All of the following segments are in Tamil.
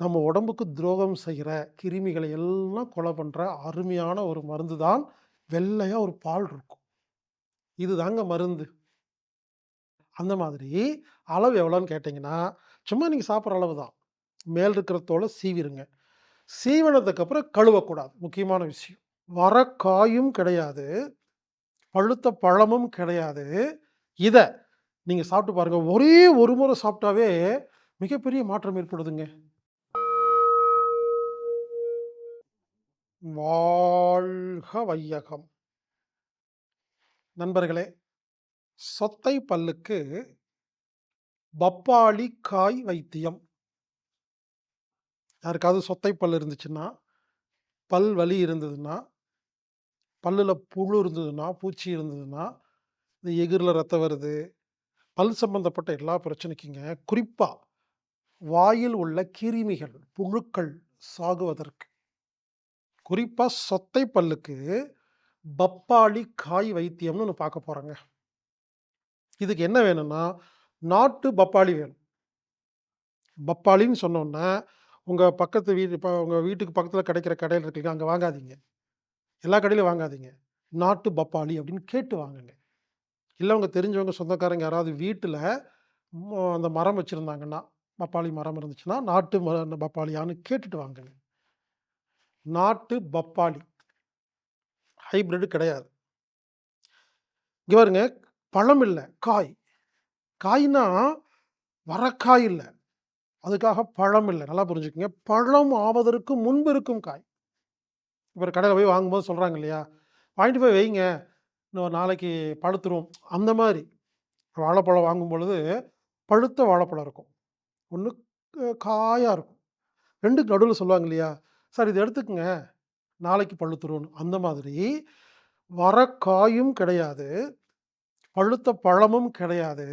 நம்ம உடம்புக்கு துரோகம் செய்கிற கிருமிகளை எல்லாம் கொலை பண்ணுற அருமையான ஒரு மருந்து தான் வெள்ளையாக ஒரு பால் இருக்கும். இது தாங்க மருந்து. அந்த மாதிரி அளவு எவ்வளோன்னு கேட்டிங்கன்னா சும்மா நீங்கள் சாப்பிட்ற அளவு தான். மேல் இருக்கிற தோலை சீவிருங்க. சீவினதுக்கப்புறம் கழுவக்கூடாது. முக்கியமான விஷயம். வர காயும் கிடையாது. பழுத்த பழமும் கிடையாது. இதை நீங்கள் சாப்பிட்டு பாருங்கள் ஒரே ஒரு முறை சாப்பிட்டாவே மிகப்பெரிய மாற்றம் ஏற்படுதுங்க. வாழ்க வையகம் நண்பர்களே சொத்தை பல்லுக்கு பப்பாளி காய் வைத்தியம். யாருக்காவது சொத்தை பல் இருந்துச்சுன்னா பல் வலி இருந்ததுன்னா பல்லில் புழு இருந்ததுன்னா பூச்சி இருந்ததுன்னா இந்த எகிரில் ரத்தம் வருது. பல் சம்பந்தப்பட்ட எல்லா பிரச்சனைக்குங்க குறிப்பாக வாயில் உள்ள கிருமிகள் புழுக்கள் சாகுவதற்கு. குறிப்பாக சொத்தை பல்லுக்கு பப்பாளி காய் வைத்தியம்னு ஒன்று பார்க்க போகிறோங்க இதுக்கு என்ன வேணும்னா நாட்டு பப்பாளி வேணும். பப்பாளின்னு சொன்னோன்னா உங்கள் பக்கத்து வீடு இப்போ உங்கள் வீட்டுக்கு பக்கத்தில் கிடைக்கிற கடையில் இருக்குல்ல அங்கே வாங்காதீங்க. எல்லா கடையிலையும் வாங்காதீங்க. நாட்டு பப்பாளி அப்படின்னு கேட்டு வாங்குங்க. இல்லை உங்க தெரிஞ்சவங்க சொந்தக்காரங்க யாராவது வீட்டில் அந்த மரம் வச்சுருந்தாங்கன்னா பப்பாளி மரம் இருந்துச்சுன்னா நாட்டு மர பப்பாளியான்னு கேட்டுட்டு வாங்குங்க. நாட்டு பப்பாளி. ஹைப்ரிட் கிடையாது. இங்கே பாருங்க பழம் இல்லை காய். காய்னா வரக்காய் இல்லை. அதுக்காக பழம் இல்லை. நல்லா புரிஞ்சுக்கோங்க. பழம் ஆவதற்கு முன்பு இருக்கும் காய். இப்போ கடையில் போய் வாங்கும்போது சொல்கிறாங்க இல்லையா? வாங்கிட்டு போய் வைங்க. இன்னும் நாளைக்கு பழுத்துருவோம் அந்த மாதிரி. வாழைப்பழம் வாங்கும் பொழுது பழுத்த வாழைப்பழம் இருக்கும். ஒன்று காயாக இருக்கும். ரெண்டு நடுவில் சொல்லுவாங்க இல்லையா? சார் இது எடுத்துக்கங்க. நாளைக்கு பழுத்துரும்னு அந்த மாதிரி வர காயும் கிடையாது. பழுத்த பழமும் கிடையாது.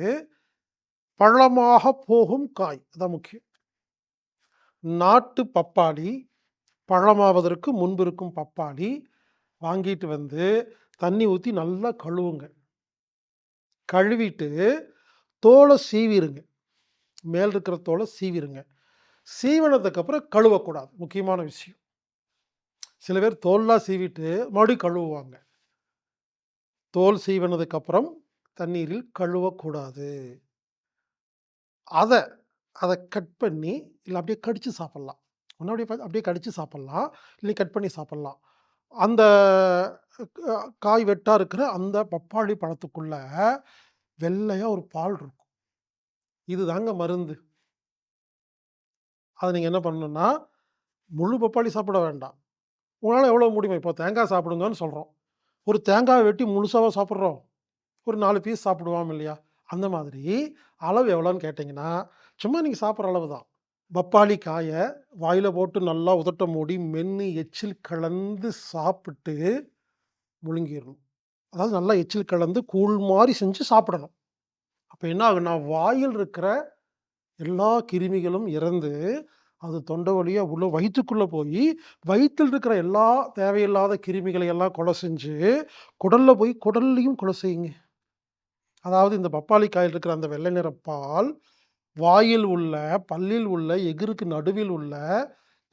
பழமாக போகும் காய். அதான் முக்கியம். நாட்டு பப்பாளி பழமாவதற்கு முன்பு இருக்கும் பப்பாளி வாங்கிட்டு வந்து தண்ணி ஊற்றி நல்லா கழுவுங்க. கழுவிட்டு தோலை சீவிருங்க. மேல் இருக்கிற தோலை சீவிருங்க. சீவனதுக்கப்புறம் கழுவக்கூடாது. முக்கியமான விஷயம். சில பேர் தோல்லாம் சீவிட்டு மறுபடியும் கழுவுவாங்க. தோல் சீவனதுக்கப்புறம் தண்ணீரில் கழுவக்கூடாது. அதை அதை கட் பண்ணி இல்லை அப்படியே கடித்து சாப்பிட்லாம். ஒன்று அப்படியே அப்படியே கடித்து சாப்பிட்லாம். இல்லை கட் பண்ணி சாப்பிட்லாம். அந்த காய் வெட்டாக இருக்கிற அந்த பப்பாளி பழத்துக்குள்ளே வெள்ளையாக ஒரு பால் இருக்கும். இது தாங்க மருந்து. அதை நீங்கள் என்ன பண்ணணும்னா முழு பப்பாளி சாப்பிட வேண்டாம். உங்களால் எவ்வளோ முடியுமா இப்போ தேங்காய் சாப்பிடுங்கன்னு சொல்கிறோம் ஒரு தேங்காய் வெட்டி முழுசாக சாப்பிட்றோம். ஒரு நாலு பீஸ் சாப்பிடுவோம் இல்லையா? அந்த மாதிரி அளவு எவ்வளோன்னு கேட்டிங்கன்னா சும்மா நீங்கள் சாப்பிட்ற அளவு தான். பப்பாளி காயை வாயில் போட்டு நல்லா உதட்ட மூடி மென்று எச்சில் கலந்து சாப்பிட்டு முழுங்கிடணும். அதாவது நல்லா எச்சில் கலந்து கூழ் மாதிரி செஞ்சு சாப்பிடணும். அப்போ என்ன ஆகுன்னா வாயில் இருக்கிற எல்லா கிருமிகளும் இறந்து அது தொண்டை வழியாக உள்ள வயிற்றுக்குள்ளே போய் வயிற்றில் இருக்கிற எல்லா தேவையில்லாத கிருமிகளை எல்லாம் கொலை செஞ்சு குடலில் போய் குடல்லையும் கொலை செய்யுங்க. அதாவது இந்த பப்பாளி காயில் இருக்கிற அந்த வெள்ளை நிற பால் வாயில் உள்ள பல்லில் உள்ள எகிருக்கு நடுவில் உள்ள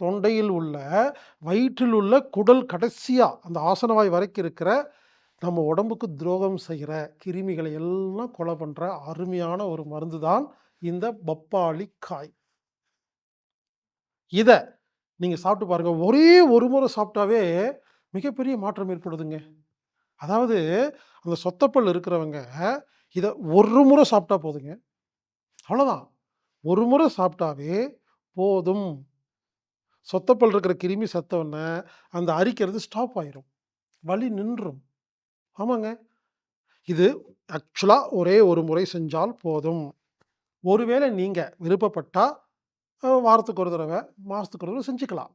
தொண்டையில் உள்ள வயிற்றில் உள்ள குடல் கடைசியாக அந்த ஆசனவாய் வரைக்கும் இருக்கிற நம்ம உடம்புக்கு துரோகம் செய்கிற கிருமிகளை எல்லாம் கொலை பண்ணுற அருமையான ஒரு மருந்து தான் இந்த பப்பாளி காய். இதை நீங்கள் சாப்பிட்டு பாருங்கள் ஒரே ஒரு முறை சாப்பிட்டாவே மிகப்பெரிய மாற்றம் ஏற்படுதுங்க. அதாவது அந்த சொத்தப்பல் இருக்கிறவங்க இதை ஒரு முறை சாப்பிட்டா போதுங்க. அவ்வளோதான் ஒரு முறை சாப்பிட்டாவே போதும். சொத்தப்பல் இருக்கிற கிருமி சத்தவொன்னே அந்த அரிக்கிறது ஸ்டாப் ஆயிரும். வலி நின்றும். ஆமாங்க. இது ஆக்சுவலாக ஒரே ஒரு முறை செஞ்சால் போதும். ஒருவேளை நீங்கள் விருப்பப்பட்டால் வாரத்துக்கு ஒரு தடவை மாதத்துக்கு ஒரு தடவை செஞ்சுக்கலாம்.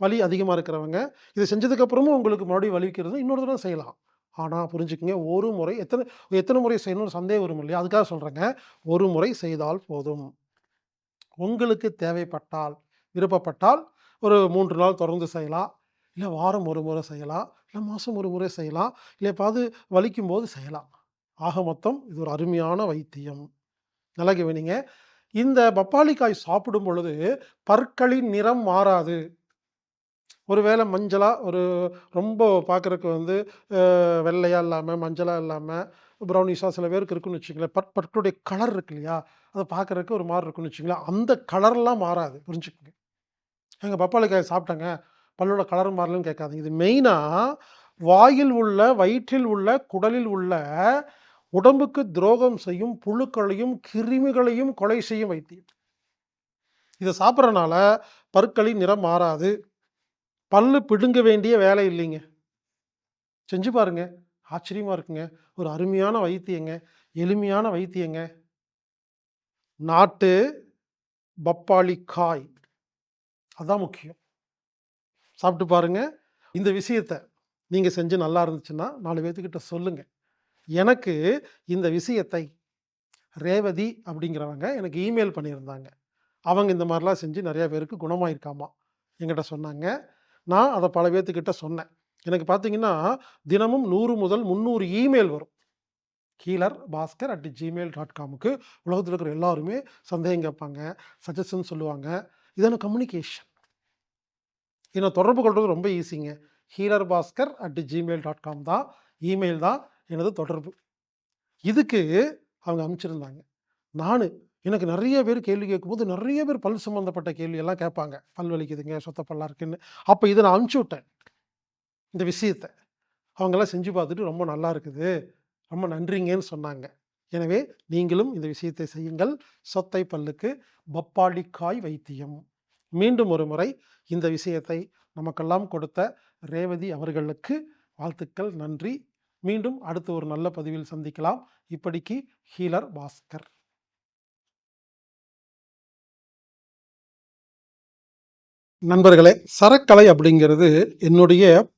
வலி அதிகமாக இருக்கிறவங்க இதை செஞ்சதுக்கப்புறமும் உங்களுக்கு மறுபடியும் வலிக்கிறது இன்னொரு தடவை செய்யலாம். ஆனால் புரிஞ்சுக்கங்க ஒரு முறை எத்தனை எத்தனை முறை செய்யணும்னு சந்தேகம் வரும் இல்லையா? அதுக்காக சொல்கிறேங்க ஒரு முறை செய்தால் போதும். உங்களுக்கு தேவைப்பட்டால் விருப்பப்பட்டால் ஒரு மூன்று நாள் தொடர்ந்து செய்யலாம். இல்லை வாரம் ஒரு முறை செய்யலாம். இல்லை மாதம் ஒரு முறை செய்யலாம். இல்லை எப்பாவது வலிக்கும் போது செய்யலாம். ஆக மொத்தம் இது ஒரு அருமையான வைத்தியம். நல்லா கவனிங்க இந்த பப்பாளிக்காய் சாப்பிடும் பொழுது பற்களின் நிறம் மாறாது. ஒருவேளை மஞ்சளாக ஒரு ரொம்ப பார்க்குறக்கு வந்து வெள்ளையாக இல்லாமல் மஞ்சளாக இல்லாமல் ப்ரௌனிஷாக சில பேருக்கு இருக்குன்னு வச்சுக்கங்களேன். பட் பற்களுடைய கலர் இருக்கு இல்லையா? அதை பார்க்குறக்கு ஒரு மாதிரி இருக்குன்னு வச்சுக்கங்களேன். அந்த கலர்லாம் மாறாது. புரிஞ்சுக்கோங்க எங்கள் பப்பாளிக்காய் சாப்பிட்டாங்க சாப்பிட்டேங்க, பல்லோட கலர் மாறலன்னு கேட்காதீங்க. இது மெயினாக வாயில் உள்ள, வயிற்றில் உள்ள, குடலில் உள்ள உடம்புக்கு துரோகம் செய்யும் புழுக்களையும், கிருமிகளையும் கொலை செய்யும் வைத்தியம். இதை சாப்பிட்றனால பற்களின் நிறம் மாறாது. பல்லு பிடுங்க வேண்டிய வேலை இல்லைங்க. செஞ்சு பாருங்க. ஆச்சரியமாக இருக்குங்க. ஒரு அருமையான வைத்தியங்க. எளிமையான வைத்தியங்க. நாட்டு பப்பாளி காய். அதான் முக்கியம். சாப்பிட்டு பாருங்க. இந்த விஷயத்த நீங்கள் செஞ்சு நல்லா இருந்துச்சுன்னா, நாலு பேர்த்துக்கிட்ட சொல்லுங்கள் எனக்கு இந்த விஷயத்தை ரேவதி அப்படிங்கிறவங்க எனக்கு இமெயில் பண்ணியிருந்தாங்க. அவங்க இந்த மாதிரிலாம் செஞ்சு நிறையா பேருக்கு குணமாயிருக்காமா. என்கிட்ட சொன்னாங்க. நான் அதை பல பேர்த்துக்கிட்ட சொன்னேன். எனக்கு பார்த்தீங்கன்னா, தினமும் நூறு முதல் 300 இமெயில் வரும். Healer Bhaskar at Gmail dot காமுக்கு உலகத்தில் இருக்கிற எல்லாருமே சந்தேகம் கேட்பாங்க. சஜஷன் சொல்லுவாங்க. இதான கம்யூனிகேஷன். என்னை தொடர்பு கொள்வது ரொம்ப ஈஸிங்க. Healer Bhaskar at Gmail dot com தான். இமெயில் தான் எனது தொடர்பு. இதுக்கு அவங்க அமைச்சிருந்தாங்க நான் எனக்கு நிறைய பேர் கேள்வி கேட்கும்போது, நிறைய பேர் பல் சம்மந்தப்பட்ட கேள்வியெல்லாம் கேட்பாங்க. பல் வலிக்குதுங்க, சொத்த இருக்குன்னு. அப்போ இதை நான் அமுச்சு விட்டேன். இந்த விஷயத்த. அவங்கெல்லாம் செஞ்சு பார்த்துட்டு ரொம்ப நல்லா இருக்குது. ரொம்ப நன்றிங்கன்னு சொன்னாங்க. எனவே நீங்களும் இந்த விஷயத்தை செய்யுங்கள். சொத்தை பல்லுக்கு பப்பாளிக்காய் வைத்தியம். மீண்டும் ஒரு முறை இந்த விஷயத்தை நமக்கெல்லாம் கொடுத்த ரேவதி அவர்களுக்கு வாழ்த்துக்கள், நன்றி. மீண்டும் அடுத்த ஒரு நல்ல பதிவில் சந்திக்கலாம். இப்படிக்கு ஹீலர் பாஸ்கர். நண்பர்களே, சரக்கலை அப்படிங்கிறது என்னுடைய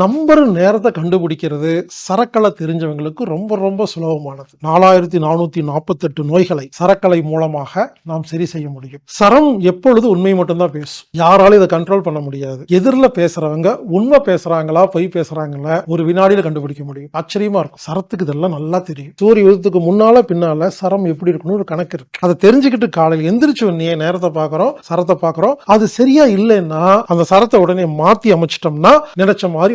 நம்பர் நேரத்தை கண்டுபிடிக்கிறது சரக்கலை தெரிஞ்சவங்களுக்கு ரொம்ப ரொம்ப சுலபமானது. 4448 நோய்களை சரக்கலை மூலமாக நாம் சரி செய்ய முடியும். சரம் எப்பொழுது உண்மை மட்டும்தான் பேசும். யாராலும் இதை கண்ட்ரோல் பண்ண முடியாது. எதிரில் பேசுறவங்க உண்மை பேசுறாங்களா, பொய் பேசுறாங்களா ஒரு வினாடியில கண்டுபிடிக்க முடியும். ஆச்சரியமா இருக்கும். சரத்துக்கு இதெல்லாம் நல்லா தெரியும். சூரிய உதயத்துக்கு முன்னால, பின்னால சரம் எப்படி இருக்கணும்னு ஒரு கணக்கு இருக்கு. அதை தெரிஞ்சுக்கிட்டு காலையில் எந்திரிச்ச உடனே நேரத்தை பார்க்குறோம், சரத்தை பார்க்குறோம். அது சரியா இல்லைன்னா அந்த சரத்தை உடனே மாற்றி அமைச்சிட்டோம்னா நினைச்ச மாதிரி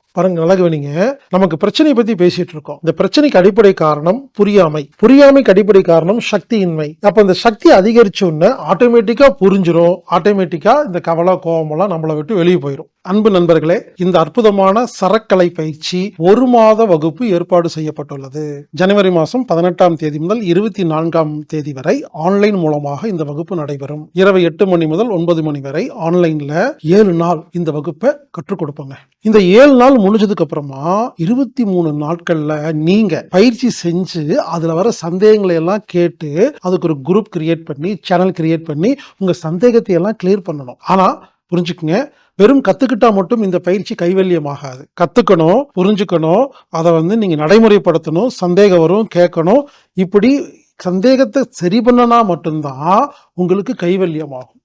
பாருங்க நல்லா கவனிங்க. நமக்கு பிரச்சனையை பத்தி பேசிட்டு இருக்கோம். இந்த பிரச்சனைக்கு அடிப்படை காரணம் புரியாமை. புரியாமைக்கு அடிப்படை காரணம் சக்தியின்மை. அப்ப இந்த சக்தி அதிகரிச்ச உடனே ஆட்டோமேட்டிக்கா புரிஞ்சிடும் ஆட்டோமேட்டிக்கா இந்த கவலை, கோபமெல்லாம் நம்மளை விட்டு வெளியே போயிடும் அன்பு நண்பர்களே, இந்த அற்புதமான சரக்கலை பயிற்சி ஒரு மாத வகுப்பு ஏற்பாடு செய்யப்பட்டுள்ளது. ஜனவரி மாதம் பதினெட்டாம் தேதி முதல் 24ஆம் தேதி வரை ஆன்லைன் மூலமாக இந்த வகுப்பு நடைபெறும். இரவு எட்டு மணி முதல் ஒன்பது மணி வரை ஆன்லைன்ல ஏழு நாள் இந்த வகுப்பை கற்றுக் கொடுப்போங்க. இந்த ஏழு நாள் முடிஞ்சதுக்கு அப்புறமா 23 நாட்கள்ல நீங்க பயிற்சி செஞ்சு அதுல வர சந்தேகங்களை எல்லாம் கேட்டு அதுக்கு ஒரு குரூப் கிரியேட் பண்ணி, சேனல் கிரியேட் பண்ணி உங்க சந்தேகத்தை எல்லாம் கிளியர் பண்ணணும். ஆனா புரிஞ்சுக்குங்க. வெறும் கத்துக்கிட்டா மட்டும் இந்த பயிற்சி கைவல்யமாகாது. கத்துக்கணும், புரிஞ்சுக்கணும், அதை வந்து நீங்க நடைமுறைப்படுத்தணும், சந்தேகம் வரும், கேட்கணும். இப்படி சந்தேகத்தை சரி பண்ணுனா மட்டும்தான் உங்களுக்கு கைவல்யம் ஆகும்